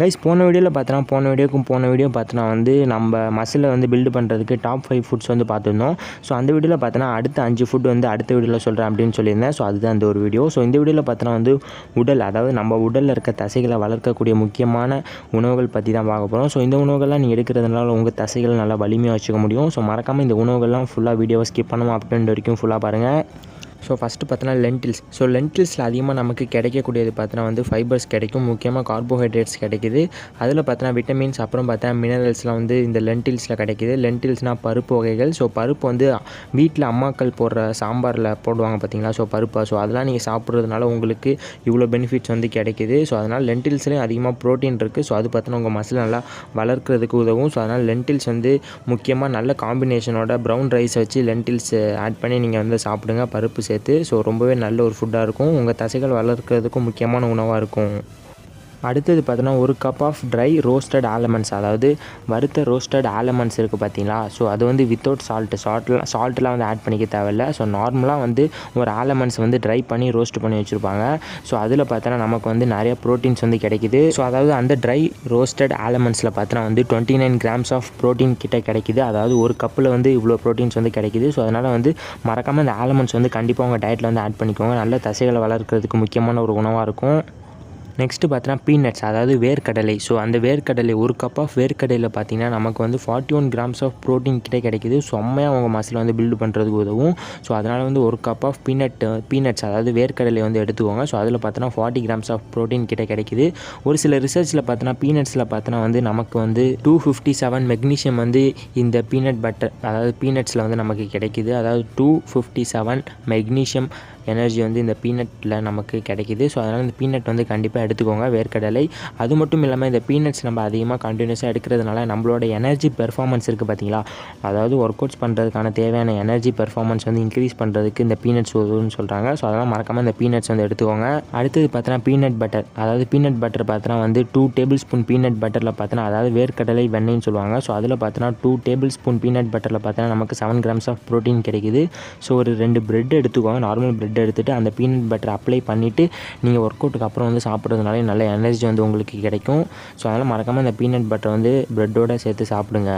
Guys போன வீடியோவில் பார்த்தோன்னா போன வீடியோக்கும் போன வீடியோ பார்த்தோன்னா வந்து நம்ம மசிலை வந்து பில்டு பண்ணுறதுக்கு டாப் ஃபைவ் ஃபுட்ஸ் வந்து பார்த்துருந்தோம் ஸோ அந்த வீடியோவில் பார்த்தோன்னா அடுத்த அஞ்சு ஃபுட் வந்து அடுத்த வீடியோவில் சொல்கிறேன் அப்படின்னு சொல்லியிருந்தேன். ஸோ அதுதான் அந்த ஒரு வீடியோ. ஸோ இந்த வீடியோவில் பார்த்தோன்னா வந்து உடல் அதாவது நம்ம உடலில் இருக்க தசைகளை வளர்க்கக்கூடிய முக்கியமான உணவுகள் பற்றி தான் பார்க்க போகிறோம் ஸோ இந்த உணவுகள்லாம் நீங்கள் எடுக்கிறதுனால உங்கள் தசைகளை நல்லா வலிமையாக வச்சுக்க முடியும். ஸோ மறக்காமல் இந்த உணவுகள்லாம் ஃபுல்லாக வீடியோவை ஸ்கிப் பண்ணாமல் அப்படின்ற வரைக்கும் ஃபுல்லாக பாருங்கள் ஸோ ஃபஸ்ட்டு பார்த்தோன்னா லென்டில்ஸ் ஸோ லென்டில்ஸில் அதிகமாக நமக்கு கிடைக்கக்கூடியது பார்த்தோன்னா வந்து ஃபைபர்ஸ் கிடைக்கும். முக்கியமாக கார்போஹைட்ரேட்ஸ் கிடைக்குது. அதில் பார்த்தோன்னா விட்டமின்ஸ் அப்புறம் பார்த்தோன்னா மினரல்ஸ்லாம் வந்து இந்த லென்டில்ஸில் கிடைக்குது. லென்டில்ஸ்னால் பருப்பு வகைகள். ஸோ பருப்பு வந்து வீட்டில் அம்மாக்கள் போடுற சாம்பாரில் போடுவாங்க பார்த்தீங்களா? ஸோ பருப்பாக ஸோ அதெல்லாம் நீங்கள் சாப்பிட்றதுனால உங்களுக்கு இவ்வளோ பெனிஃபிட்ஸ் வந்து கிடைக்குது. ஸோ அதனால் லென்டில்ஸ்லேயும் அதிகமாக ப்ரோட்டீன் இருக்குது ஸோ அது பார்த்தோன்னா உங்கள் மசில் நல்லா வளர்க்குறதுக்கு உதவும். ஸோ அதனால் லென்டில்ஸ் வந்து முக்கியமாக நல்ல காம்பினேஷனோட ப்ரௌன் ரைஸ் வச்சு லென்டில்ஸ் ஆட் பண்ணி நீங்கள் வந்து சாப்பிடுங்க. பருப்பு சேர்த்து ஸோ ரொம்பவே நல்ல ஒரு ஃபுட்டாக இருக்கும். உங்கள் தசைகள் வளர்க்குறதுக்கும் முக்கியமான உணவாக இருக்கும். அடுத்தது பார்த்தோன்னா ஒரு cup of dry roasted almonds அதாவது வறுத்த ரோஸ்டட் ஆலமண்ட்ஸ் இருக்குது பார்த்தீங்களா? ஸோ அது வந்து வித்தவுட் சால்ட்டு சால்ட்லாம் சால்ட்லாம் வந்து ஆட் பண்ணிக்க தேவையில்ல. ஸோ நார்மலாக வந்து ஒரு ஆலமண்ட்ஸ் வந்து ட்ரை பண்ணி ரோஸ்ட் பண்ணி வச்சுருப்பாங்க. ஸோ அதில் பார்த்தோன்னா நமக்கு வந்து நிறைய ப்ரோட்டீன்ஸ் வந்து கிடைக்குது. ஸோ அதாவது அந்த ட்ரை ரோஸ்டட் ஆலமண்ட்ஸில் பார்த்தோன்னா வந்து twenty nine grams of protein கிட்ட கிடைக்குது. அதாவது ஒரு கப்பில் வந்து இவ்வளோ ப்ரோட்டீன்ஸ் வந்து கிடைக்குது. ஸோ அதனால் வந்து மறக்காமல் இந்த ஆலமண்ட்ஸ் வந்து கண்டிப்பாக உங்கள் டயட்டில் வந்து ஆட் பண்ணிக்கோங்க. நல்ல தசைகளை வளர்க்குறதுக்கு முக்கியமான ஒரு உணவாக இருக்கும். நெக்ஸ்ட்டு பார்த்தோன்னா பீனட்ஸ் அதாவது வேர்க்கடலை. ஸோ அந்த வேர்க்கடலை ஒரு கப் ஆஃப் வேர்க்கடலையில் பார்த்தீங்கன்னா நமக்கு வந்து forty one grams of protein கிட்டே கிடைக்குது. செம்மையாக அவங்க மசில் வந்து பில்டு பண்ணுறதுக்கு உதவும். ஸோ அதனால் வந்து ஒரு கப் ஆஃப் பீனட் பீனட்ஸ் அதாவது வேர்க்கடலை வந்து எடுத்துக்கோங்க. ஸோ அதில் பார்த்தோன்னா ஃபார்ட்டி கிராம்ஸ் ஆஃப் ப்ரோட்டீன் கிட்டே கிடைக்குது. ஒரு சில ரிசர்ச்சில் பார்த்தோன்னா பீனட்ஸில் பார்த்தோன்னா வந்து நமக்கு வந்து டூ ஃபிஃப்டி செவன் மெக்னீஷியம் வந்து இந்த பீனட் பட்டர் அதாவது பீனட்ஸில் வந்து நமக்கு கிடைக்கிது. அதாவது two fifty seven magnesium energy வந்து இந்த பீனட்டில் நமக்கு கிடைக்குது. ஸோ அதனால் இந்த பீனட் வந்து கண்டிப்பாக எடுத்துக்கோங்க வேர்க்கடலை. அது மட்டும் இல்லாமல் இந்த பீனட்ஸ் நம்ம அதிகமாக கண்டினியூஸாக எடுக்கிறதுனால நம்மளோட எனர்ஜி பெர்ஃபார்மன்ஸ் இருக்குது பார்த்தீங்களா அதாவது ஒர்க் அவுட்ஸ் பண்ணுறதுக்கான தேவையான எனர்ஜி பெர்ஃபார்மன்ஸ் வந்து இன்க்ரீஸ் பண்ணுறதுக்கு இந்த பீனட்ஸ் உதவுன்னு சொல்கிறாங்க ஸோ அதெல்லாம் மறக்காமல் இந்த பீனட்ஸ் வந்து எடுத்துக்கோங்க. அடுத்தது பார்த்தோன்னா பீனட் பட்டர் அதாவது பீனட் பட்டர் பார்த்தோன்னா வந்து டூ டேபிள் ஸ்பூன் பீனட் பட்டரில் பார்த்தோன்னா அதாவது வேர்க்கடலை வெண்ணெய்னு சொல்லுவாங்க. ஸோ அதில் பார்த்தோன்னா டூ டேபிள் ஸ்பூன் பீனட் பட்டரில் பார்த்தோன்னா நமக்கு செவன் கிராம்ஸ் ஆஃப் ப்ரோட்டீன் கிடைக்குது. ஸோ ஒரு ரெண்டு பிரெட் எடுத்துக்கோங்க. நார்மல் பிரெட் எடுத்துகிட்டு அந்த பீனட் பட்டர் அப்ளை பண்ணிவிட்டு நீங்கள் ஒர்க் அவுட்டுக்கு அப்புறம் வந்து சாப்பிட்றதுனால நல்ல எனர்ஜி வந்து உங்களுக்கு கிடைக்கும். ஸோ அதனால் மறக்காமல் இந்த பீனட் பட்டர் வந்து ப்ரெட்டோட சேர்த்து சாப்பிடுங்க.